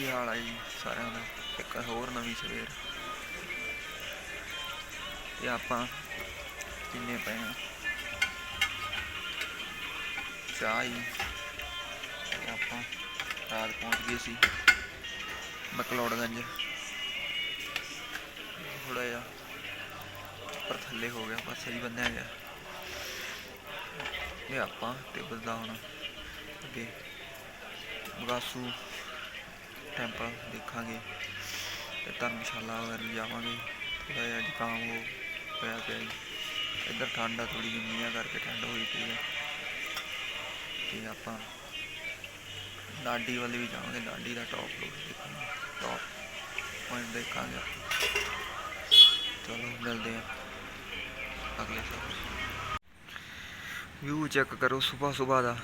ਕੀ ਹਾਲ ਹੈ ਜੀ ਸਾਰਿਆਂ ਦਾ, ਇੱਕ ਹੋਰ ਨਵੀਂ ਸਵੇਰ। ਇਹ ਆਪਾਂ ਕਿੰਨੇ ਪਏ ਆ। ਚਾਹ ਜੀ। ਤੇ ਆਪਾਂ ਰਾਤ ਪਹੁੰਚ ਗਏ ਸੀ ਮਕਲੌੜਗੰਜ ਥੋੜਾ ਜਿਹਾ ਪਰ ਥੱਲੇ ਹੋ ਗਿਆ ਬਸ ਸਹੀ ਬੰਨਿਆ ਗਿਆ। ਇਹ ਆਪਾਂ ਟੇਬਲ ਦਾ ਹੁਣ ਅੱਗੇ ਮਗਾਸੂ ਟੈਂਪਲ ਦੇਖਾਂਗੇ ਤੇ ਧਰਮਸ਼ਾਲਾ ਵਗੈਰਾ ਵੀ ਜਾਵਾਂਗੇ। ਥੋੜਾ ਜਿਹਾ ਜ਼ੁਕਾਮ ਹੋ ਹੋਇਆ ਪਿਆ ਜੀ। ਇੱਧਰ ਠੰਡ ਆ ਥੋੜੀ ਜਿਹੀ ਮੀਂਹਾਂ ਕਰਕੇ ਠੰਡ ਹੋਈ ਪਈ ਹੈ ਤੇ ਆਪਾਂ ਲਾਡੀ ਵਾਲੇ ਵੀ ਜਾਵਾਂਗੇ ਲਾਡੀ ਦਾ ਟੌਪ ਲੋਡ ਦੇਖਾਂਗੇ। ਟੌਪ ਪੁਆਇੰਟ ਦੇਖਾਂਗੇ ਚਲੋ, ਮਿਲਦੇ ਆ ਅਗਲੇ ਸਫ਼ਰ ਵਿਊ ਚੈੱਕ ਕਰੋ ਸਵੇਰ ਸਵੇਰ ਦਾ।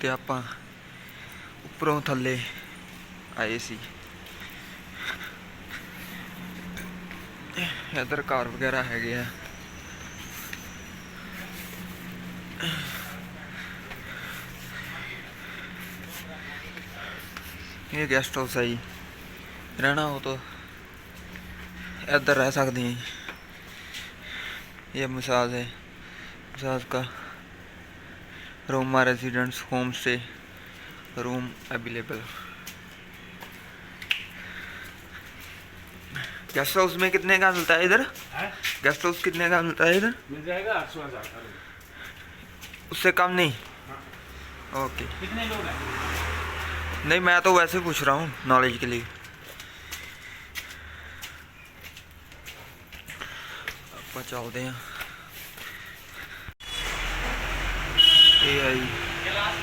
ਤੇ ਆਪਾਂ ਉੱਪਰੋਂ ਥੱਲੇ ਆਏ ਸੀ ਇੱਧਰ ਕਾਰ ਵਗੈਰਾ ਹੈਗੇ ਆ ਇਹ ਗੈਸਟ ਹਾਊਸ ਹੈ ਜੀ ਰਹਿਣਾ ਹੋ ਤਾਂ ਇੱਧਰ रह सकते हैं ये मसाज है मसाज का Roma residents home stay room available guest house में कितने का मिलता है इधर है गेस्ट हाउस कितने का मिलता है इधर मिल जाएगा आठ सौ हजार का रूम। उससे कम नहीं हाँ। ओके कितने लोग हैं नहीं मैं तो वैसे पूछ रहा हूँ नॉलेज के लिए ਆਪਾਂ ਚੱਲਦੇ ਹਾਂ ਇਹ ਹੈ ਜੀ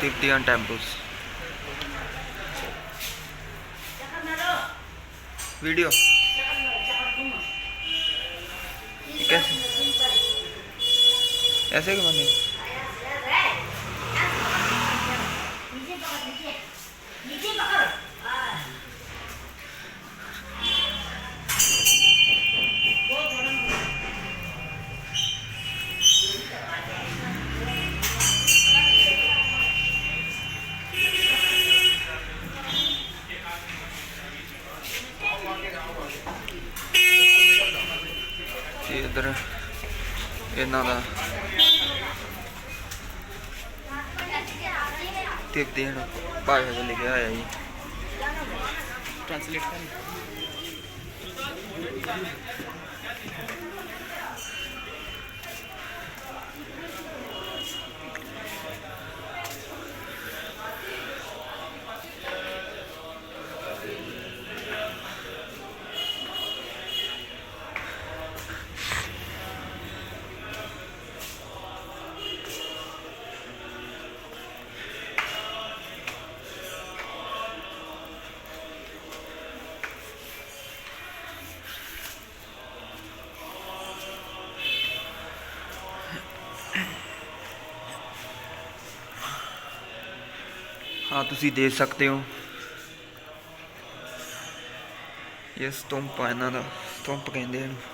ਤਿਬਤੀਆਂ ਟੈਂਪਲਸ वीडियो ये कैसे ऐसे क्यों बने नीचे पकड़ ਵੇਖਦੇ ਹਾਂ ਭਾਸ਼ਾ 'ਚ ਲਿਖਿਆ ਹੋਇਆ ਜੀ। ਟ੍ਰਾਂਸਲੇਟ ਕਰ। ਹਾਂ ਤੁਸੀਂ ਦੇਖ ਸਕਦੇ ਹੋ। ਇਸ ਸਤੰਪ ਆ ਇਹਨਾਂ ਦਾ ਸਤੰਪ ਕਹਿੰਦੇ ਇਹਨੂੰ।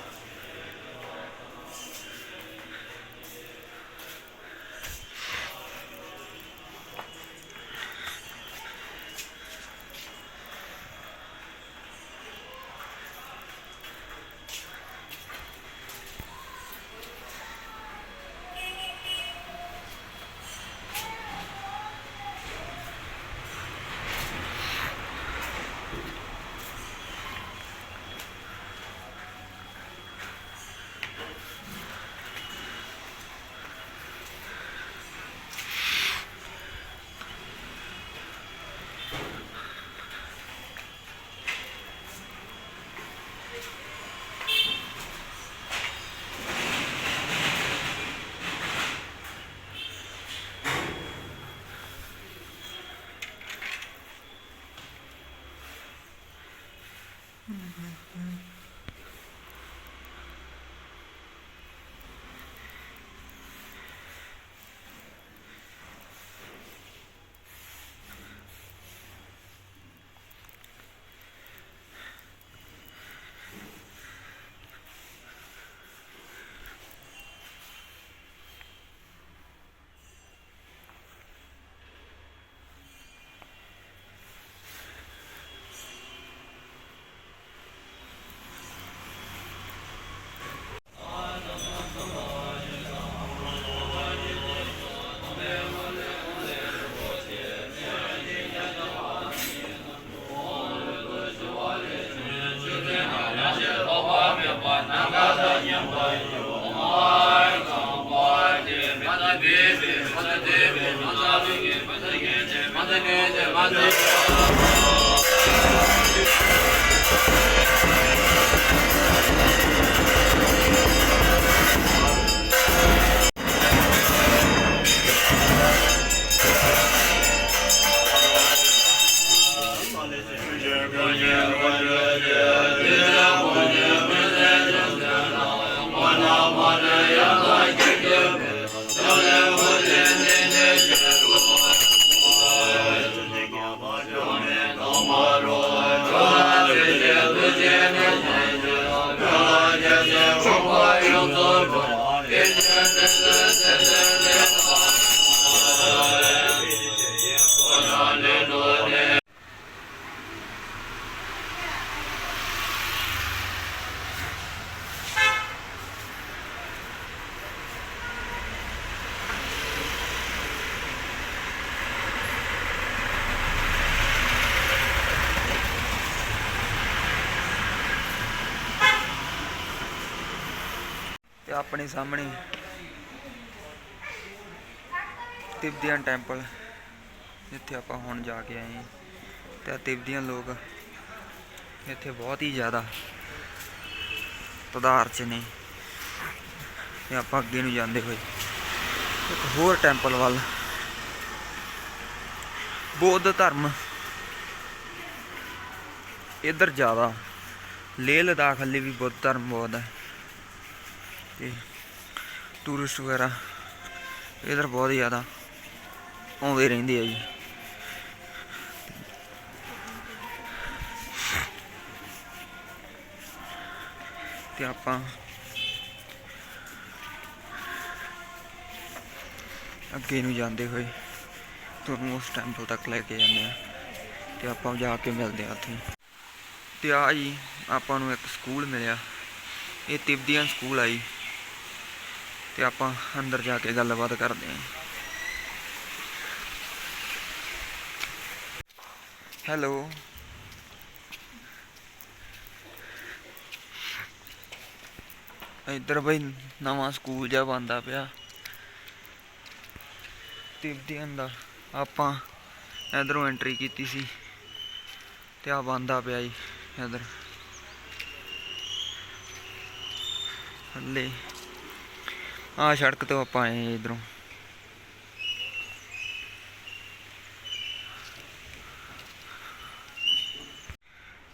Thank you. ਆਪਣੇ ਸਾਹਮਣੇ। ਤਿਬਦੀਆਂ ਟੈਂਪਲ, ਜਿੱਥੇ ਆਪਾਂ ਹੁਣ ਜਾ ਕੇ ਆਏ ਹਾਂ। ਤੇ ਤਿਬਦੀਆਂ ਲੋਕ ਇੱਥੇ ਬਹੁਤ ਹੀ ਜ਼ਿਆਦਾ ਤਦਾਰ ਚ ਨੇ। ਤੇ ਆਪਾਂ ਅੱਗੇ ਨੂੰ ਜਾਂਦੇ ਹੋਏ ਇੱਕ ਹੋਰ ਟੈਂਪਲ ਵੱਲ। ਬੌਧ ਧਰਮ ਇੱਧਰ ਜ਼ਿਆਦਾ। ਲੇਹ ਲਦਾਖ ਹਲੇ ਵੀ ਬੁੱਧ ਧਰਮ ਬਹੁਤ ਹੈ। ਤੇ ਟੂਰਿਸਟ ਵਗੈਰਾ ਇਧਰ ਬਹੁਤ ਜ਼ਿਆਦਾ ਆਉਂਦੇ ਰਹਿੰਦੇ ਆ ਜੀ। ਤੇ ਆਪਾਂ ਅੱਗੇ ਨੂੰ ਜਾਂਦੇ ਹੋਏ ਤੁਹਾਨੂੰ ਉਸ ਟੈਂਪਲ ਤੱਕ ਲੈ ਕੇ ਜਾਂਦੇ ਆ ਤੇ ਆਪਾਂ ਜਾ ਕੇ ਮਿਲਦੇ ਆ ਉੱਥੇ। ਤੇ ਆ ਜੀ, ਆਪਾਂ ਨੂੰ ਇੱਕ ਸਕੂਲ ਮਿਲਿਆ। ਇਹ ਤਿਬਦੀਆਨ ਸਕੂਲ ਆਈ ਤੇ ਆਪਾਂ ਅੰਦਰ ਜਾ ਕੇ ਗੱਲਬਾਤ ਕਰਦੇ ਹਾਂ। ਹੈਲੋ ਇੱਧਰ ਬਈ ਨਵਾਂ ਸਕੂਲ ਜਿਹਾ ਬੰਦਾ ਪਿਆ। ਤਿਬਦੀਆਨ ਦਾ ਆਪਾਂ ਇਧਰੋਂ ਐਂਟਰੀ ਕੀਤੀ ਸੀ। ਤੇ ਆ ਬੰਦਾ ਪਿਆ ਜੀ ਇਧਰ। ਹੱਲੇ ਆ ਸੜਕ ਤੋਂ ਆਪਾਂ ਆਏ ਇਧਰੋਂ।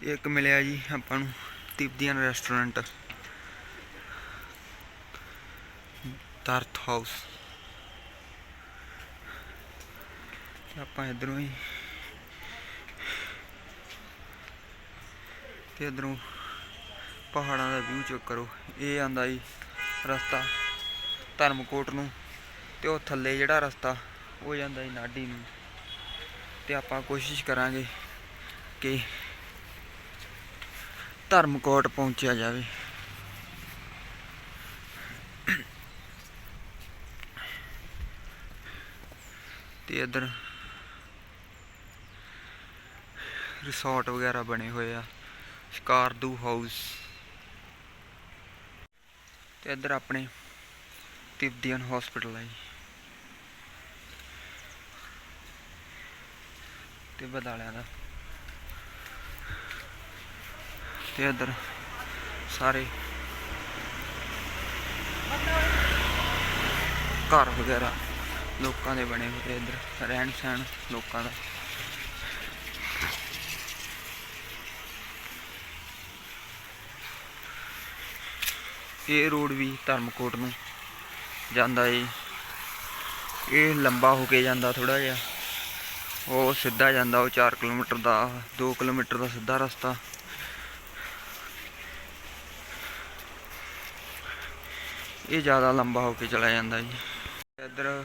ਇੱਕ ਮਿਲਿਆ ਜੀ ਆਪਾਂ ਨੂੰ ਤਿਬਦੀਆਨ ਰੈਸਟੋਰੈਂਟ। ਤਰਥ ਹਾਊਸ। ਆਪਾਂ ਇਧਰੋਂ ਹੀ ਤੇ ਇਧਰੋਂ ਪਹਾੜਾਂ ਦਾ ਵਿਊ ਚੈੱਕ ਕਰੋ। ਇਹ ਆਂਦਾ ਜੀ ਰਸਤਾ। ਧਰਮਕੋਟ ਨੂੰ ਤੇ ਉਹ ਥੱਲੇ ਜਿਹੜਾ ਰਸਤਾ, ਉਹ ਜਾਂਦਾ ਜੀ ਨਾਡੀ ਨੂੰ। ਤੇ ਆਪਾਂ ਕੋਸ਼ਿਸ਼ ਕਰਾਂਗੇ ਕਿ ਧਰਮਕੋਟ ਪਹੁੰਚਿਆ ਜਾਵੇ। ਤੇ ਇੱਧਰ ਰਿਸੋਰਟ ਵਗੈਰਾ ਬਣੇ ਹੋਏ ਆ, ਸ਼ਿਕਾਰਦੂ ਹਾਊਸ ਤੇ ਇੱਧਰ ਆਪਣੇ ਤਿਬਦੀਅਨ ਹਸਪੀਟਲ ਆਈ। ਜੀ ਤੇ ਬਦਾਲਿਆਂ ਦਾ। ਤੇ ਇੱਧਰ ਸਾਰੇ ਘਰ ਵਗੈਰਾ ਲੋਕਾਂ ਦੇ ਬਣੇ ਹੋਏ ਇੱਧਰ, ਰਹਿਣ ਸਹਿਣ ਲੋਕਾਂ ਦਾ। ਇਹ ਰੋਡ ਵੀ ਧਰਮਕੋਟ ਨੂੰ ਜਾਂਦਾ ਜੀ ਇਹ ਲੰਬਾ ਹੋ ਕੇ ਜਾਂਦਾ ਥੋੜਾ ਜਿਹਾ। ਉਹ ਸਿੱਧਾ ਜਾਂਦਾ, ਉਹ 4 ਕਿਲੋਮੀਟਰ ਦਾ 2 ਕਿਲੋਮੀਟਰ ਦਾ ਸਿੱਧਾ ਰਸਤਾ। ਇਹ ਜ਼ਿਆਦਾ ਲੰਬਾ ਹੋ ਕੇ ਚਲਾ ਜਾਂਦਾ ਜੀ। ਇੱਧਰ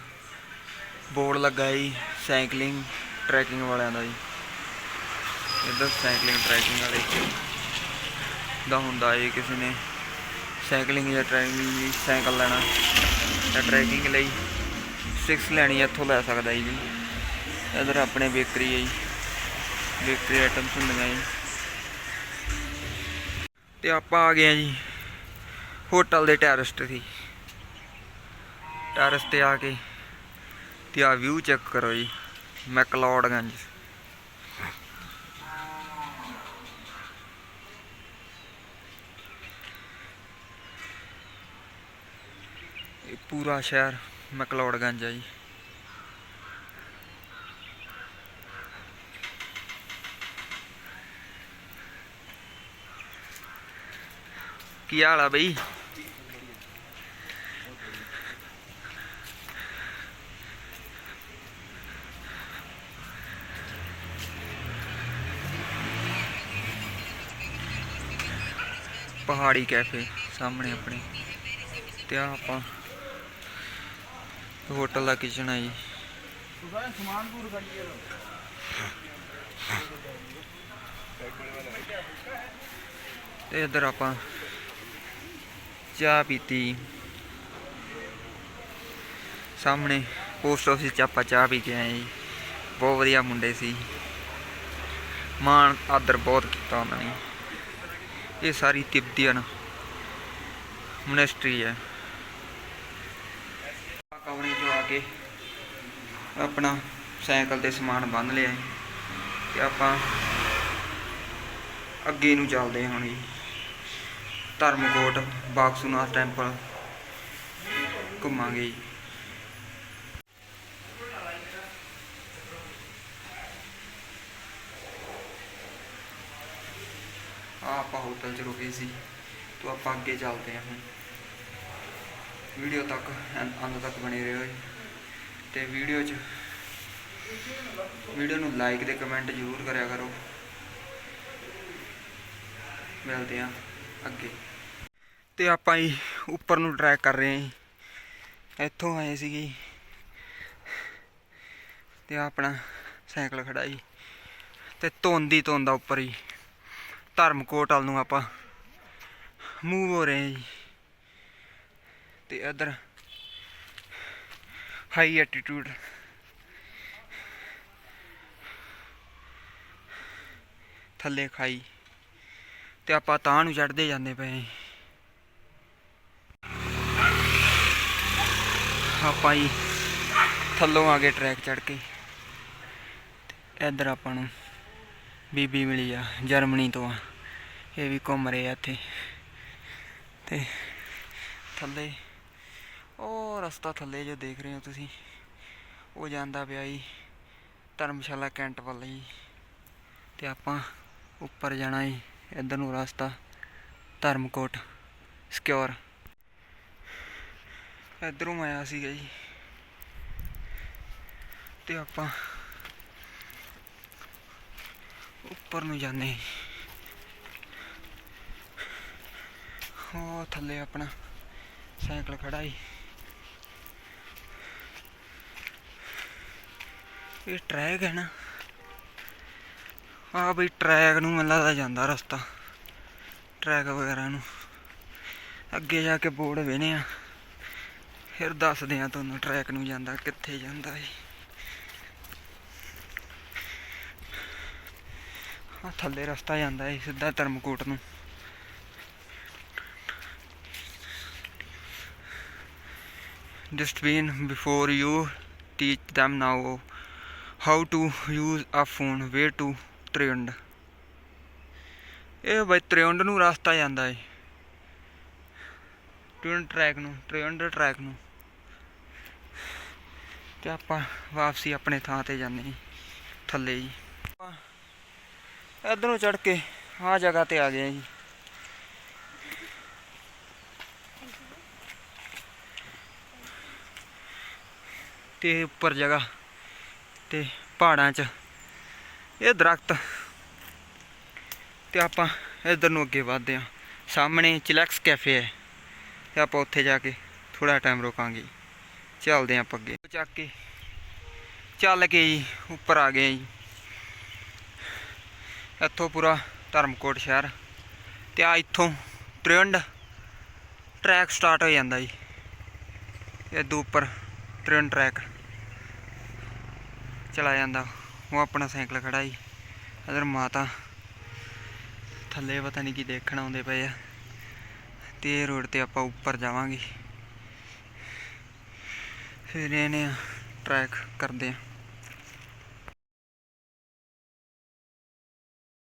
ਬੋਰਡ ਲੱਗਾ ਜੀ, ਸਾਈਕਲਿੰਗ ਟਰੈਕਿੰਗ ਵਾਲਿਆਂ ਦਾ ਜੀ। ਇੱਧਰ ਸਾਈਕਲਿੰਗ ਟਰੈਕਿੰਗ ਵਾਲੇ। ਦਾ ਹੁੰਦਾ ਏ ਕਿਸੇ ਨੇ। ਸਾਈਕਲਿੰਗ ਜਾਂ ਟਰੈਕਿੰਗ ਲਈ ਸਾਈਕਲ ਲੈਣਾ। ਜਾਂ ਟਰੈਕਿੰਗ ਲਈ 6 ਲੈਣੀ ਇੱਥੋਂ ਲੈ ਸਕਦਾ ਜੀ। ਇੱਧਰ ਆਪਣੇ ਬੇਕਰੀ ਹੈ ਜੀ। ਬੇਕਰੀ ਆਈਟਮਸ ਹੁੰਦੀਆਂ ਜੀ। ਤੇ ਆਪਾਂ ਆ ਗਏ ਆ ਜੀ ਹੋਟਲ ਦੇ ਟੈਰੇਸ ਤੇ ਸੀ ਟੈਰੇਸ ਤੇ ਆ ਕੇ, ਤੇ ਆ ਵਿਊ ਚੈੱਕ ਕਰੋ ਜੀ। ਮੈਕਲੌਡਗੰਜ। ਇਹ ਪੂਰਾ ਸ਼ਹਿਰ ਮੈਕਲੋਡਗੰਜ ਹੈ ਜੀ ਕੀ ਹਾਲ ਆ ਬਈ ਪਹਾੜੀ ਕੈਫੇ ਸਾਹਮਣੇ ਆਪਣੇ ਤੇ ਆਹ ਆਪਾਂ ਹੋਟਲ ਦਾ ਕਿਚਨ ਆ ਜੀ ਸਮਾਨ ਪੂਰ ਗੱਡੀ ਹੈ ਤੇ ਇੱਧਰ ਆਪਾਂ ਚਾਹ ਪੀਤੀ ਸਾਹਮਣੇ ਪੋਸਟ ਆਫਿਸ 'ਚ ਆਪਾਂ ਚਾਹ ਪੀ ਕੇ ਆਏ ਜੀ ਬਹੁਤ ਵਧੀਆ ਮੁੰਡੇ ਸੀ ਮਾਣ ਆਦਰ ਬਹੁਤ ਕੀਤਾ ਉਹਨਾਂ ਨੇ ਇਹ ਸਾਰੀ ਤਿਬਤੀਅਨ ਮੋਨੈਸਟਰੀ ਹੈ ਕਵਣੀ ਜੋ ਆ ਕੇ ਆਪਣਾ ਸਾਈਕਲ ਤੇ ਸਮਾਨ ਬੰਨ ਲਿਆ ਤੇ ਆਪਾਂ ਅੱਗੇ ਨੂੰ ਚੱਲਦੇ ਹਾਂ ਹੁਣ ਜੀ। ਧਰਮਕੋਟ ਬਾਕਸੂਨਾਥ ਟੈਂਪਲ ਘੁੰਮਾਂਗੇ ਜੀ। ਆਪਾਂ ਹੋਟਲ 'ਚ ਰੁਕੇ ਸੀ ਤੋਂ ਆਪਾਂ ਅੱਗੇ ਚੱਲਦੇ ਹਾਂ ਹੁਣ। ਵੀਡੀਓ ਤੱਕ ਅੰਤ ਤੱਕ ਬਣੇ ਰਹੋ ਜੀ। ਤੇ ਵੀਡੀਓ 'ਚ ਵੀਡੀਓ ਨੂੰ ਲਾਈਕ ਤੇ ਕਮੈਂਟ ਜ਼ਰੂਰ ਕਰਿਆ ਕਰੋ। ਮਿਲਦੇ ਆ ਅੱਗੇ। ਤੇ ਆਪਾਂ ਹੀ ਉੱਪਰ ਨੂੰ ਟਰੈਕ ਕਰ ਰਹੇ ਹਾਂ ਜੀ। ਇੱਥੋਂ ਆਏ ਸੀਗੇ ਜੀ। ਤੇ ਆਪਣਾ ਸਾਈਕਲ ਖੜਾ ਜੀ। ਤੇ ਧੁੰਦ ਹੀ ਉੱਪਰ ਹੀ ਧਰਮਕੋਟ ਵੱਲ ਨੂੰ ਆਪਾਂ ਮੂਵ ਹੋ ਰਹੇ ਹਾਂ ਜੀ। ਤੇ ਇੱਧਰ ਹਾਈ ਐਟੀਟਿਊਡ ਥੱਲੇ ਖਾਈ ਤੇ ਆਪਾਂ ਤਾਂ ਨੂੰ ਚੜਦੇ ਜਾਂਦੇ ਪਏ ਆਪਾਂ ਹੀ ਥੱਲੋਂ ਆ ਗਏ ਟਰੈਕ ਚੜ ਕੇ ਇੱਧਰ ਆਪਾਂ ਨੂੰ ਬੀਬੀ ਮਿਲੀ ਆ ਜਰਮਨੀ ਤੋਂ ਆ। ਇਹ ਵੀ ਘੁੰਮ ਰਹੇ ਆ ਇੱਥੇ ਤੇ ਥੱਲੇ ਉਹ ਰਸਤਾ ਥੱਲੇ ਜੋ ਦੇਖ ਰਹੇ ਹੋ ਤੁਸੀਂ, ਉਹ ਜਾਂਦਾ ਪਿਆ ਜੀ ਧਰਮਸ਼ਾਲਾ ਕੈਂਟ ਵੱਲ ਜੀ ਤੇ ਆਪਾਂ ਉੱਪਰ ਜਾਣਾ ਜੀ, ਇੱਧਰ ਨੂੰ ਰਸਤਾ ਧਰਮਕੋਟ ਸਿਕਿਉਰ ਇੱਧਰੋਂ ਆਇਆ ਸੀਗਾ ਜੀ ਤੇ ਆਪਾਂ ਉੱਪਰ ਨੂੰ ਜਾਂਦੇ ਉਹ ਥੱਲੇ ਆਪਣਾ ਸਾਈਕਲ ਖੜਾ ਹੀ ਇਹ ਟਰੈਕ ਹੈ ਨਾ। ਆ ਬਈ ਟਰੈਕ ਨੂੰ ਮੈਨੂੰ ਲੱਗਦਾ ਜਾਂਦਾ ਰਸਤਾ। ਟਰੈਕ ਵਗੈਰਾ ਨੂੰ। ਅੱਗੇ ਜਾ ਕੇ ਬੋਰਡ ਵੇਨੇ ਆ ਫਿਰ ਦੱਸਦੇ ਆ ਤੁਹਾਨੂੰ ਟਰੈਕ ਨੂੰ ਜਾਂਦਾ, ਕਿੱਥੇ ਜਾਂਦਾ ਏ ਆ ਥੱਲੇ ਰਸਤਾ ਜਾਂਦਾ ਏ ਸਿੱਧਾ ਧਰਮਕੋਟ ਨੂੰ। Dustbin before you, teach them now. How to use a phone way to triund ਇਹ ਬਈ ਤ੍ਰਿਉਂਡ ਨੂੰ ਰਸਤਾ ਜਾਂਦਾ ਹੈ ਟ੍ਰਿਉਂਡ ਟਰੈਕ ਨੂੰ ਟ੍ਰਿਉਂਡ ਟਰੈਕ ਨੂੰ। ਤੇ ਆਪਾਂ ਵਾਪਸੀ ਆਪਣੇ ਥਾਂ ਤੇ ਜਾਂਦੇ ਜੀ ਥੱਲੇ ਜੀ। ਇਧਰੋਂ ਚੜ ਕੇ ਆਹ ਜਗ੍ਹਾ ਤੇ ਆ ਗਏ ਜੀ। ਤੇ ਉੱਪਰ ਜਗ੍ਹਾ ਤੇ ਪਹਾੜਾਂ 'ਚ। ਇਹ ਦਰਖਤ ਤੇ ਆਪਾਂ ਇਧਰ ਨੂੰ ਅੱਗੇ ਵਧਦੇ ਹਾਂ। ਸਾਹਮਣੇ ਚਿਲੈਕਸ ਕੈਫੇ ਹੈ ਤੇ ਆਪਾਂ ਉੱਥੇ ਜਾ ਕੇ ਥੋੜਾ ਟਾਈਮ ਰੋਕਾਂਗੇ। ਚੱਲਦੇ ਹਾਂ ਆਪਾਂ ਅੱਗੇ। ਚੱਕ ਕੇ, ਚੱਲ ਕੇ ਜੀ, ਉੱਪਰ ਆ ਗਏ ਜੀ। ਇੱਥੋਂ ਪੂਰਾ ਧਰਮਕੋਟ ਸ਼ਹਿਰ ਤੇ ਆ ਇੱਥੋਂ ਟ੍ਰਿਉਂਡ ਟਰੈਕ ਸਟਾਰਟ ਹੋ ਜਾਂਦਾ ਜੀ। ਇਹ ਦੋ ਉੱਪਰ ਟ੍ਰਿਉਂਡ ਟਰੈਕ ਚਲਾ ਜਾਂਦਾ। ਉਹ ਆਪਣਾ ਸਾਈਕਲ ਖੜਾ ਹੀ ਇਧਰ ਮਾਤਾ ਥੱਲੇ ਪਤਾ ਨਹੀਂ ਕੀ ਦੇਖਣ ਆਉਂਦੇ ਪਏ ਆ। ਤੇ ਇਹ ਰੋਡ ਤੇ ਆਪਾਂ ਉੱਪਰ ਜਾਵਾਂਗੇ। ਫਿਰ ਇਹਨੇ ਟਰੈਕ ਕਰਦੇ ਆ।